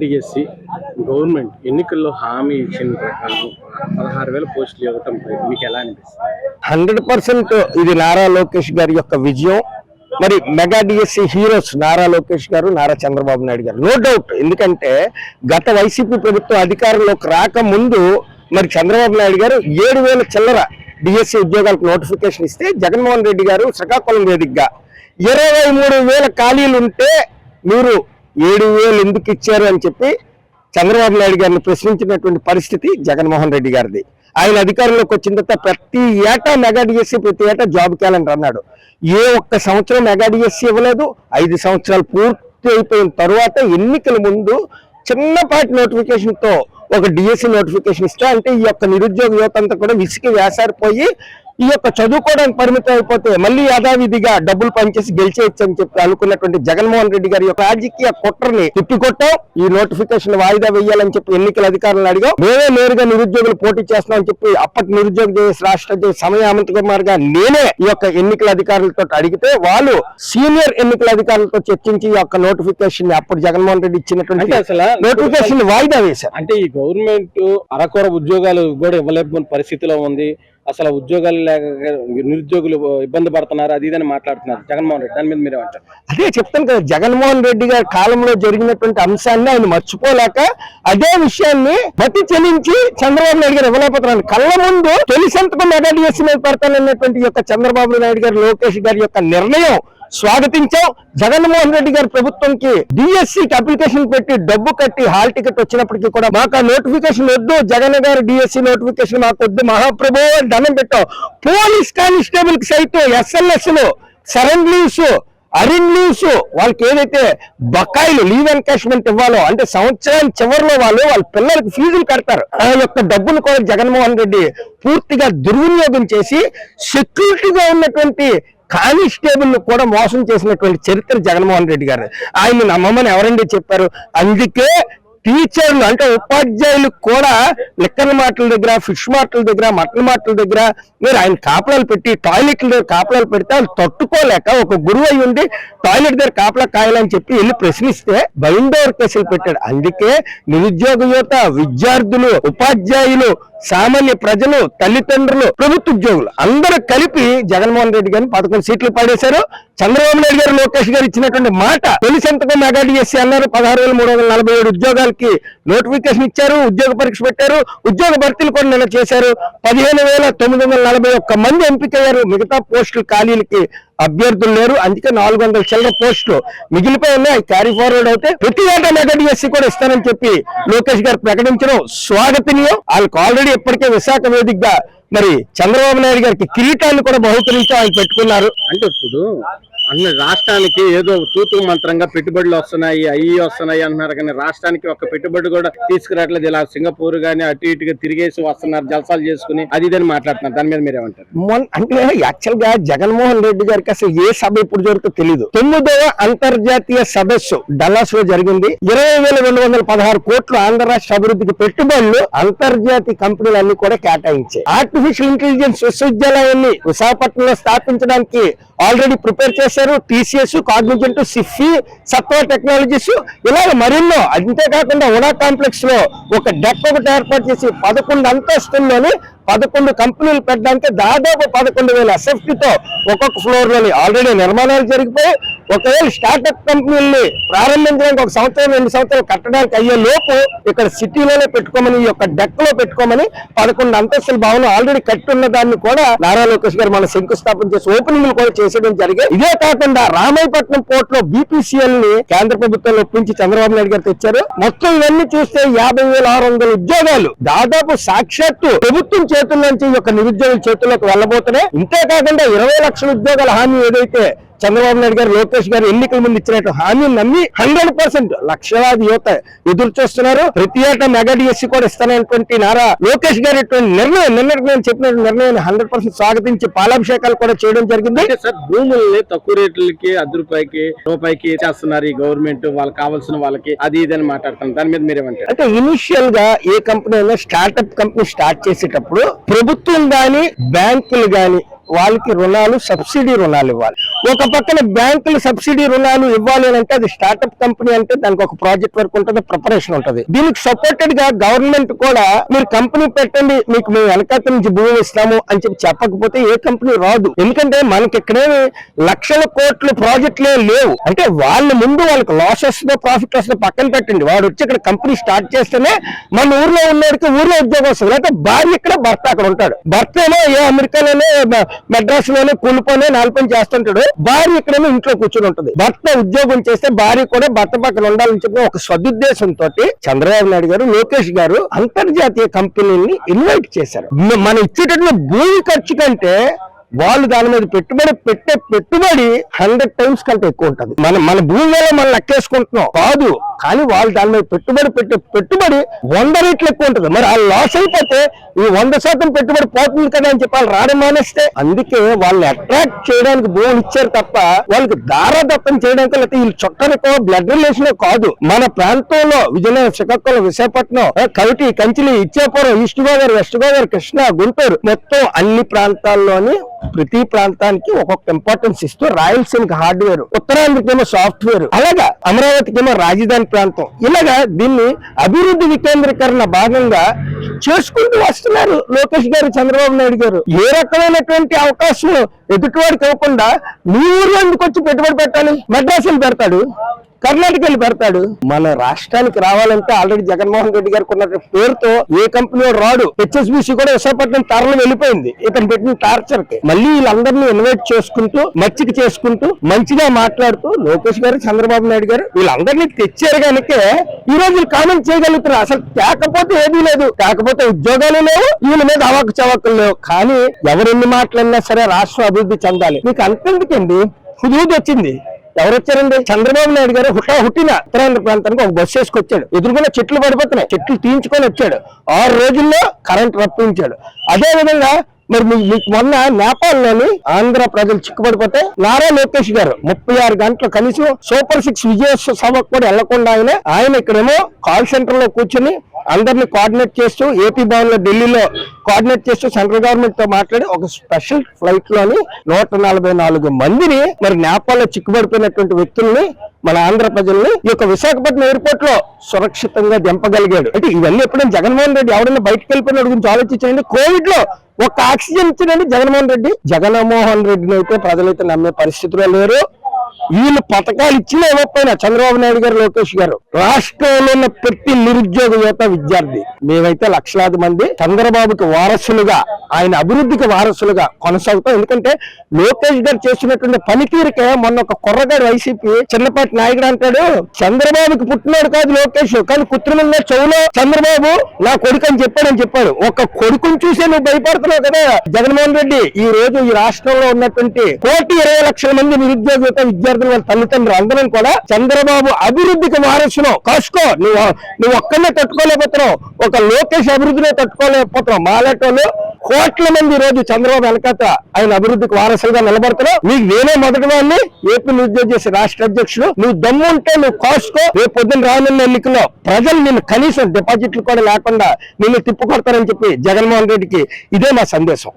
DSC government ఎన్నికల్లో హామీ ఇచ్చిన ప్రకారం పదహారు వేల పోస్టులు ఇవ్వటం మీకు ఎలా అనిపిస్తుంది? హండ్రెడ్ పర్సెంట్ ఇది నారా లోకేష్ గారి యొక్క విజయం. మరి mega DSC heroes Nara Lokesh గారు నారా చంద్రబాబు నాయుడు గారు. నో డౌట్ ఎందుకంటే గత వైసీపీ ప్రభుత్వం అధికారంలోకి రాకముందు మరి చంద్రబాబు నాయుడు గారు ఏడు వేల చిల్లర డిఎస్సి ఉద్యోగాలకు నోటిఫికేషన్ ఇస్తే జగన్మోహన్ రెడ్డి గారు శ్రీకాకుళం వేదికగా ఇరవై మూడు వేల ఖాళీలు ఉంటే మీరు ఏడు వేలు ఎందుకు ఇచ్చారు అని చెప్పి చంద్రబాబు నాయుడు గారిని ప్రశ్నించినటువంటి పరిస్థితి జగన్మోహన్ రెడ్డి గారిది. ఆయన అధికారంలోకి వచ్చిన తర్వాత ప్రతి ఏటా మెగా ప్రతి ఏటా జాబ్ క్యాలెండర్ అన్నాడు. ఏ ఒక్క సంవత్సరం మెగాడిఎస్సీ ఇవ్వలేదు. ఐదు సంవత్సరాలు పూర్తి అయిపోయిన తర్వాత ఎన్నికల ముందు చిన్నపాటి నోటిఫికేషన్తో ఒక డిఎస్సీ నోటిఫికేషన్ ఇస్తే అంటే ఈ యొక్క నిరుద్యోగ యువత అంతా కూడా విసికి వేసారిపోయి ఈ యొక్క చదువుకోవడానికి పరిమితం అయిపోతే మళ్ళీ యథావిధిగా డబ్బులు పనిచేసి గెలిచేయచ్చు అని చెప్పి అనుకున్నటువంటి జగన్మోహన్ రెడ్డి గారి యొక్క రాజకీయ కుట్రని తిప్పికొట్టాం. ఈ నోటిఫికేషన్ వాయిదా వేయాలని చెప్పి ఎన్నికల అధికారులను అడిగాం. మేమే నేరుగా నిరుద్యోగులు పోటీ చేస్తున్నామని చెప్పి అప్పటి నిరుద్యోగ చేసి రాష్ట్ర సమయ అనంత్ కుమార్ గారు నేనే ఈ యొక్క ఎన్నికల అధికారులతో అడిగితే వాళ్ళు సీనియర్ ఎన్నికల అధికారులతో చర్చించి ఈ యొక్క నోటిఫికేషన్ అప్పుడు జగన్మోహన్ రెడ్డి ఇచ్చినటువంటి నోటిఫికేషన్ వాయిదా వేశారు. అంటే ఈ గవర్నమెంట్ అరకొర ఉద్యోగాలు కూడా ఇవ్వలేకపోయిన పరిస్థితిలో ఉంది. అసలు ఉద్యోగాలు లేక నిరుద్యోగులు ఇబ్బంది పడుతున్నారు అది ఇదని మాట్లాడుతున్నారు. జగన్మోహన్ రెడ్డి దాని మీద మీరు ఏమంటారు అదే చెప్తాను కదా జగన్మోహన్ రెడ్డి గారి కాలంలో జరిగినటువంటి అంశాన్ని ఆయన మర్చిపోలేక అదే విషయాన్ని మతి చెల్లించి చంద్రబాబు నాయుడు గారు ఇవ్వలేకపోతున్నారు. కళ్ళ ముందు తొలి సంతకం మెగా డిఎస్సీ మీద పెడతానన్నటువంటి యొక్క చంద్రబాబు నాయుడు గారు లోకేష్ గారి యొక్క నిర్ణయం స్వాగతించాం జగన్మోహన్ రెడ్డి గారి ప్రభుత్వంకి. డిఎస్సికి అప్లికేషన్ పెట్టి డబ్బు కట్టి హాల్ టికెట్ వచ్చినప్పటికీ కూడా మాకు ఆ నోటిఫికేషన్ వద్దు. జగన్ గారి డిఎస్సి నోటిఫికేషన్ మాకు వద్దు. మహాప్రభు అని దండం పెట్టాం. పోలీస్ కానిస్టేబుల్కి సైతం ఎస్ఎల్ఎస్లు సరెండ్ లీవ్స్ అరిన్ లీవ్స్ వాళ్ళకి ఏదైతే బకాయిలు లీవ్ ఎన్కాష్మెంట్ ఇవ్వాలో అంటే సంవత్సరం చివరిలో వాళ్ళు వాళ్ళ పిల్లలకు ఫీజులు కడతారు. ఆ యొక్క డబ్బును కూడా జగన్మోహన్ రెడ్డి పూర్తిగా దుర్వినియోగం చేసి సెక్యూరిటీగా ఉన్నటువంటి కానిస్టేబుల్ కూడా మోసం చేసినటువంటి చరిత్ర జగన్మోహన్ రెడ్డి గారు ఆయన నమ్మమని ఎవరండి చెప్పారు? అందుకే టీచర్లు అంటే ఉపాధ్యాయులు కూడా లిక్కర్ మాటల దగ్గర ఫిష్ మాటల దగ్గర మటన్ మాటల దగ్గర మీరు ఆయన కాపలాలు పెట్టి టాయిలెట్ల దగ్గర కాపలాలు పెడితే వాళ్ళు తట్టుకోలేక ఒక గురువు అయి ఉండి టాయిలెట్ దగ్గర కాపలా కాయాలని చెప్పి వెళ్ళి ప్రశ్నిస్తే బైండోర్ కేసులు పెట్టాడు. అందుకే నిరుద్యోగ యువత విద్యార్థులు ఉపాధ్యాయులు సామాన్య ప్రజలు తల్లిదండ్రులు ప్రభుత్వ ఉద్యోగులు అందరూ కలిపి జగన్మోహన్ రెడ్డి గారిని పదకొండు సీట్లు పడేశారు. చంద్రబాబు నాయుడు గారు లోకేష్ గారు ఇచ్చినటువంటి మాట తొలి సంతకం మెగా చేసి అన్నారు. పదహారు వేల మూడు వందల నలభై ఏడు ఉద్యోగాలకి నోటిఫికేషన్ ఇచ్చారు ఉద్యోగ పరీక్ష పెట్టారు ఉద్యోగ భర్తీలు కూడా నిన్న చేశారు. పదిహేను వేల తొమ్మిది వందల నలభై ఒక్క మంది ఎంపికయ్యారు మిగతా పోస్టులు ఖాళీలకి అభ్యర్థులు లేరు. అందుకే నాలుగు వందల చిల్లర పోస్టులు మిగిలిపోయి ఉన్నాయి. క్యారీ ఫార్వర్డ్ అయితే ప్రతి ఏటా మెగా డిఎస్సీ కూడా ఇస్తానని చెప్పి లోకేష్ గారు ప్రకటించడం స్వాగతనీయం. వాళ్ళకి ఆల్రెడీ ఇప్పటికే విశాఖ వేదికగా మరి చంద్రబాబు నాయుడు గారికి కిరీటాన్ని కూడా బహుకరించి ఆయన పెట్టుకున్నారు. అంటే ఇప్పుడు అన్ని రాష్ట్రానికి ఏదో తూతు మంత్రంగా పెట్టుబడులు వస్తున్నాయి అయ్యి వస్తున్నాయి అంటున్నారు కానీ రాష్ట్రానికి ఒక పెట్టుబడి కూడా తీసుకురావట్లేదు. ఇలా సింగపూర్ గానీ అటు ఇటుగా తిరిగేసి వస్తున్నారు జలసాలు చేసుకుని అది ఇదని మాట్లాడుతున్నారు. దాని మీద మీరు ఏమంటారు అంటే యాక్చువల్గా జగన్మోహన్ రెడ్డి గారికి అసలు ఏ సభ ఇప్పుడు జరుగుతుందో తెలియదు తొమ్మిదవ అంతర్జాతీయ సదస్సు డల్లాస్లో జరిగింది. ఇరవై వేల రెండు వందల పదహారు కోట్లు ఆంధ్ర రాష్ట్ర అభివృద్ధికి పెట్టుబడులు అంతర్జాతీయ కంపెనీలన్నీ కూడా కేటాయించాయి. ఆర్టిఫిషియల్ ఇంటెలిజెన్స్ విశ్వవిద్యాలయాన్ని విశాఖపట్నంలో స్థాపించడానికి ఆల్రెడీ ప్రిపేర్ చేసి చేశారు టీసీఎస్ కాగ్నిజెంట్ సిఫి సత్వ టెక్నాలజీస్ ఇలాగ మరెన్నో. అంతేకాకుండా ఉడా కాంప్లెక్స్లో ఒక డెక్ ఒకటి ఏర్పాటు చేసి పదకొండు అంతస్తుల్లోని పదకొండు కంపెనీలు పెట్టడానికి దాదాపు పదకొండు వేల ఎస్ఎఫ్టీ ఒక్కొక్క ఫ్లోర్లోని ఆల్రెడీ నిర్మాణాలు జరిగిపోయి ఒకవేళ స్టార్టప్ కంపెనీల్ని ప్రారంభించడానికి ఒక సంవత్సరం రెండు సంవత్సరాలు కట్టడానికి అయ్యే లోపు ఇక్కడ సిటీలోనే పెట్టుకోమని ఈ యొక్క డెక్లో పెట్టుకోమని పదకొండు అంతస్తుల భవనం ఆల్రెడీ కట్టున్న దాన్ని కూడా నారా లోకేష్ గారు మన శంకుస్థాపన చేసి ఓపెనింగ్ కూడా చేసేయడం జరిగే ఇదే కాకుండా రామాయపట్నం పోర్ట్లో బీపీసీఎల్ని కేంద్ర ప్రభుత్వం ఒప్పించి చంద్రబాబు నాయుడు గారు తెచ్చారు. మొత్తం ఇవన్నీ చూస్తే యాభై వేల ఆరు వందల ఉద్యోగాలు. దాదాపు సాక్షాత్తు ప్రభుత్వం చేతుల్లోంచి ఈ యొక్క నిరుద్యోగుల చేతుల్లోకి వెళ్ళబోతున్నాయి ఇంతే కాకుండా ఇరవై లక్షల ఉద్యోగాల హామీ ఏదైతే చంద్రబాబు నాయుడు గారు లోకేష్ గారు ఎన్నికల ముందు ఇచ్చినట్టు హామీని నమ్మి హండ్రెడ్ పర్సెంట్ లక్షలాది యువత ఎదురు చూస్తున్నారు. ప్రతి ఏటా మెగా డిఎస్సీ కూడా ఇస్తానటువంటి నారా లోకేష్ గారి ఇటువంటి నిర్ణయం నిన్నటి నేను చెప్పిన నిర్ణయాన్ని హండ్రెడ్ పర్సెంట్ స్వాగతించి పాలాభిషేకాలు కూడా చేయడం జరిగింది. సార్ భూముల్ని తక్కువ రేట్లకి అర్ధ రూపాయికి రూపాయికి చేస్తున్నారు ఈ గవర్నమెంట్. వాళ్ళకి కావాల్సిన వాళ్ళకి అది ఇది అని మాట్లాడుతున్నారు. దాని మీద మీరేమంటారు? అంటే ఇనిషియల్గా ఏ కంపెనీ అయినా స్టార్ట్అప్ కంపెనీ స్టార్ట్ చేసేటప్పుడు ప్రభుత్వం గాని బ్యాంకులు గాని వాళ్ళకి రుణాలు సబ్సిడీ రుణాలు ఇవ్వాలి. ఒక పక్కన బ్యాంకులు సబ్సిడీ రుణాలు ఇవ్వాలి అంటే అది స్టార్ట్అప్ కంపెనీ అంటే దానికి ఒక ప్రాజెక్ట్ వర్క్ ఉంటుంది ప్రిపరేషన్ ఉంటుంది. దీనికి సపోర్టెడ్గా గవర్నమెంట్ కూడా మీరు కంపెనీ పెట్టండి మీకు మేము వెనకాత నుంచి భూమి ఇస్తాము అని చెప్పి చెప్పకపోతే ఏ కంపెనీ రాదు. ఎందుకంటే మనకి ఇక్కడేమి లక్షల కోట్ల ప్రాజెక్టులే లేవు. అంటే వాళ్ళ ముందు వాళ్ళకి లాస్ వస్తుందో ప్రాఫిట్ వస్తుందో పక్కన పెట్టండి. వాడు వచ్చి ఇక్కడ కంపెనీ స్టార్ట్ చేస్తేనే మన ఊర్లో ఉన్నవాడికి ఊర్లో ఉద్యోగం వస్తుంది. లేకపోతే భార్య ఇక్కడ భర్త అక్కడ ఉంటాడు. భర్త ఏమో ఏ అమెరికాలోనే మెడ్రాస్లోనే కూలిపోనే నాలుపని చేస్తుంటాడు. భార్య ఇక్కడేమో ఇంట్లో కూర్చొని ఉంటుంది. భర్త ఉద్యోగం చేస్తే భార్య కూడా భర్త పక్కన ఉండాలని చెప్పిన ఒక సదుద్దేశంతో చంద్రబాబు నాయుడు గారు లోకేష్ గారు అంతర్జాతీయ కంపెనీని ఇన్వైట్ చేశారు. మనం ఇచ్చేటటువంటి భూమి ఖర్చు కంటే వాళ్ళు దాని మీద పెట్టుబడి పెట్టే పెట్టుబడి హండ్రెడ్ టైమ్స్ కంటే ఎక్కువ ఉంటుంది. మన మన భూమిలో మనం లెక్కేసుకుంటున్నాం కాదు కానీ వాళ్ళు దాని మీద పెట్టుబడి పెట్టే పెట్టుబడి వంద రేట్లు ఎక్కువ ఉంటుంది. మరి ఆ లాస్ అయిపోతే ఈ వంద శాతం పెట్టుబడి పోతుంది కదా అని చెప్పి వాళ్ళు రావడం మానేస్తే అందుకే వాళ్ళని అట్రాక్ట్ చేయడానికి భూములు ఇచ్చారు తప్ప వాళ్ళకి దారాదత్తం చేయడానికి లేకపోతే వీళ్ళు చొక్కనికో బ్లడ్ రిలేషన్ కాదు. మన ప్రాంతంలో విజయనగరం శ్రీకాకుళం విశాఖపట్నం కవిటి కంచిలి ఇచ్చాపురం ఈస్ట్ గోదావరి వెస్ట్ గోదావరి కృష్ణా గుంటూరు మొత్తం అన్ని ప్రాంతాల్లోని ప్రతి ప్రాంతానికి ఒక్కొక్క ఇంపార్టెన్స్ ఇస్తూ రాయలసీమకి హార్డ్వేర్ ఉత్తరాంధ్రకేమో సాఫ్ట్వేర్ అలాగా అమరావతికేమో రాజధాని ప్రాంతం. ఇలాగా దీన్ని అభివృద్ధి వికేంద్రీకరణ భాగంగా చేసుకుంటూ వస్తున్నారు లోకేష్ గారు చంద్రబాబు నాయుడు గారు. ఏ రకమైనటువంటి అవకాశం ఎదుటివాడికి ఇవ్వకుండా మీ ఊర్లో ఎందుకు వచ్చి పెట్టుబడి పెట్టాలి? మెడ్రాసులు పెడతాడు? కర్ణాటక వెళ్ళి పెడతాడు. మన రాష్ట్రానికి రావాలంటే ఆల్రెడీ జగన్మోహన్ రెడ్డి గారికి ఉన్న పేరుతో ఏ కంపెనీ రాడు. హెచ్ఎస్బిసి కూడా విశాఖపట్నం తరలి వెళ్ళిపోయింది. ఇతను పెట్టిన టార్చర్కి. మళ్ళీ వీళ్ళందరినీ ఇన్వైట్ చేసుకుంటూ మచ్చిక చేసుకుంటూ మంచిగా మాట్లాడుతూ లోకేష్ గారు చంద్రబాబు నాయుడు గారు వీళ్ళందరినీ తెచ్చారు కనుక ఈ రోజు కామెంట్ చేయగలుగుతున్నారు. అసలు తేకపోతే ఏదీ లేదు. కాకపోతే ఉద్యోగాలు లేవు వీళ్ళ మీద అవాకు చవాకులు లేవు. కానీ ఎవరెన్ని మాట్లాడినా సరే రాష్ట్రం అభివృద్ధి చెందాలి. మీకు అంతెందుకండి? హుదూద్ వచ్చింది. ఎవరు వచ్చారండి? చంద్రబాబు నాయుడు గారు హుటా హుట్టిన ఉత్తరాంధ్ర ప్రాంతానికి ఒక బస్సు వేసుకొచ్చాడు. ఎదురుకున్న చెట్లు పడిపోతున్నాయి. చెట్లు తీయించుకొని వచ్చాడు. ఆరు రోజుల్లో కరెంట్ రప్పించాడు. అదే విధంగా మరి మీకు మొన్న నేపాల్లోని ఆంధ్ర ప్రజలు చిక్కుపడిపోతే నారా లోకేష్ గారు ముప్పై ఆరు గంటలు కనీసం సూపర్ సిక్స్ విజయోత్సవ సభకు కూడా వెళ్ళకుండా ఆయన ఆయన ఇక్కడేమో కాల్ సెంటర్లో కూర్చొని అందరిని కోఆర్డినేట్ చేస్తూ ఏపీ భవన్లో ఢిల్లీలో కోఆర్డినేట్ చేస్తూ సెంట్రల్ గవర్నమెంట్తో మాట్లాడి ఒక స్పెషల్ ఫ్లైట్లోని నూట నలభై నాలుగు మందిని మరి నేపాల్లో చిక్కుబడిపోయినటువంటి వ్యక్తుల్ని మన ఆంధ్ర ప్రజల్ని ఈ యొక్క విశాఖపట్నం ఎయిర్పోర్ట్లో సురక్షితంగా దింపగలిగాడు. అంటే ఇవన్నీ ఎప్పుడైనా జగన్మోహన్ రెడ్డి ఎవరైనా బయటకు వెళ్ళిపోయిన గురించి ఆలోచించండి కోవిడ్లో ఒక ఆక్సిజన్ ఇచ్చాడండి జగన్మోహన్ రెడ్డి జగన్మోహన్ రెడ్డిని అయితే ప్రజలైతే నమ్మే పరిస్థితిలో లేరు. వీళ్ళు పథకాలు ఇచ్చినా ఇవ్వకపోయినా చంద్రబాబు నాయుడు గారు లోకేష్ గారు రాష్ట్రంలో ఉన్న ప్రతి నిరుద్యోగ యువత విద్యార్థి. మేమైతే లక్షలాది మంది చంద్రబాబుకి వారసులుగా ఆయన అభివృద్ధికి వారసులుగా కొనసాగుతాం. ఎందుకంటే లోకేష్ గారు చేసినటువంటి పనితీరుకే మొన్న ఒక కుర్రగాడు వైసీపీ చిన్నపాటి నాయకుడు అంటాడు చంద్రబాబుకి పుట్టినాడు కాదు లోకేష్ కానీ కృత్రిమంగా చెవులో చంద్రబాబు నా కొడుకు అని చెప్పాడని చెప్పాడు. ఒక కొడుకుని చూసే నువ్వు భయపడుతున్నావు కదా జగన్మోహన్ రెడ్డి. ఈ రోజు ఈ రాష్ట్రంలో ఉన్నటువంటి కోటి ఇరవై లక్షల మంది నిరుద్యోగ యువత విద్యార్థులు వాళ్ళ తల్లిదండ్రులు అందరం కూడా చంద్రబాబు అభివృద్ధికి వారసును కాసుకో నువ్వు నువ్వు ఒక్కనే తట్టుకోలేకపోతున్నావు. ఒక లోకేష్ అభివృద్ధినే తట్టుకోలేకపోతున్నావు. మాలాటోళ్ళు కోట్ల మంది రోజు చంద్రబాబు వెనకాత ఆయన అభివృద్ధికి వారసులుగా నిలబడుతున్నావు నీకు నేనే మొదటి వాడిని. ఏపీ నిరుద్యోగ చేసే రాష్ట్ర అధ్యక్షుడు. నువ్వు దమ్ము ఉంటే నువ్వు కాసుకో. రేపు పొద్దున్న రానున్న ఎన్నికల్లో ప్రజలు నిన్ను కనీసం డిపాజిట్లు కూడా లేకుండా నిన్ను తిప్పుకొడతారని చెప్పి జగన్మోహన్ రెడ్డికి ఇదే నా సందేశం.